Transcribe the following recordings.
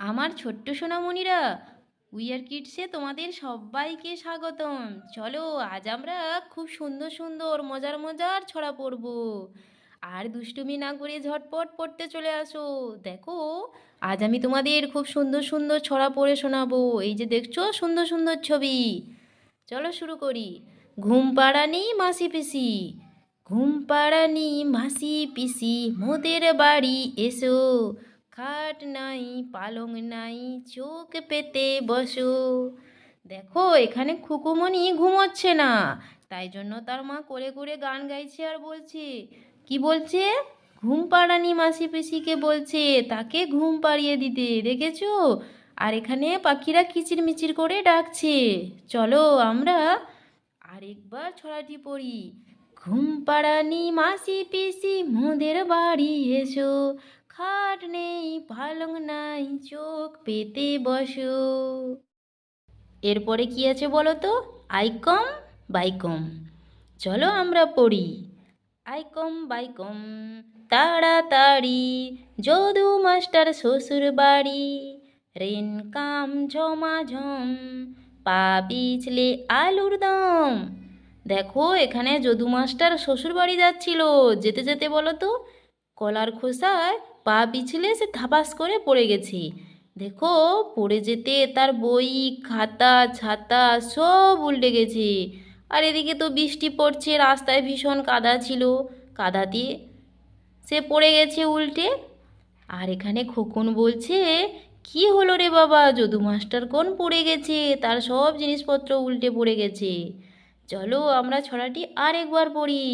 আমার ছোট্ট সোনামণিরা উইয়ার কিডসে তোমাদের সবাইকে স্বাগতম। চলো, আজ আমরা খুব সুন্দর সুন্দর, মজার মজার ছড়া পড়ব। আর দুষ্টুমি না করে ঝটপট পড়তে চলে আসো। দেখো, আজ আমি তোমাদের খুব সুন্দর সুন্দর ছড়া পড়ে শোনাবো। এই যে দেখছ, সুন্দর সুন্দর ছবি। চলো শুরু করি। ঘুম পাড়ানি মাসি পিসি। ঘুম পাড়ানি মাসি পিসি, মোদের বাড়ি এসো। খাট নাই, পালং নাই, চোখ পেতে বসো। দেখো, এখানে খুকুমনি ঘুমোচ্ছে না। তাই জন্য তার মা করে করে গান গাইছে আর বলছে, কি বলছে? ঘুম পাড়ানি মাসি পিসিকে বলছে, তাকে ঘুম পাড়িয়ে দিতে, দেখেছ? আর এখানে পাখিরা কিচিরমিচির করে ডাকছে। চলো আমরা আরেকবার ছড়াটি পড়ি। ঘুম পাড়ানি মাসি পিসি, মোদের বাড়ি এসো। খাট নেই, পালং নাই, চোখ পেতে বসো। এরপরে কি আছে বলো তো? আইকম, বাইকম। চলো আমরা পড়ি। আইকম, বাইকম, তাড়াতাড়ি, যদু মাস্টার শ্বশুর বাড়ি। রেন কাম ঝমাঝম পা পিছলে আলুর দম। দেখো, এখানে যদু মাস্টার শ্বশুর বাড়ি যাচ্ছিল। যেতে যেতে বলো তো কলার খোসায় পা পিছলে সে ধাপাস করে পড়ে গেছে। দেখো, পড়ে যেতে তার বই, খাতা, ছাতা সব উল্টে গেছে। আর এদিকে তো বৃষ্টি পড়ছে, রাস্তায় ভীষণ কাদা ছিল। কাদা দিয়ে সে পড়ে গেছে উল্টে। আর এখানে খোকন বলছে, কি হলো রে বাবা, যদু মাস্টার কোন পড়ে গেছে? তার সব জিনিসপত্র উল্টে পড়ে গেছে। চলো আমরা ছড়াটি আরেকবার পড়ি।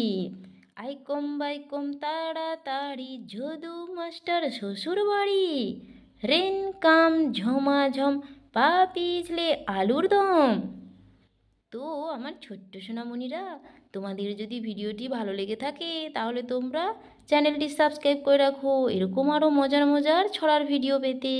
আইকম বাইকম তাড়াতাড়ি, যদু মাস্টার শ্বশুর বাড়ি। রেন কাম ঝমাঝম পা পিছলে আলুর দম। তো আমার ছোট্ট সোনামণিরা, তোমাদের যদি ভিডিওটি ভালো লেগে থাকে, তাহলে তোমরা চ্যানেলটি সাবস্ক্রাইব করে রাখো। এরকম আরও মজার মজার ছড়ার ভিডিও পেতে।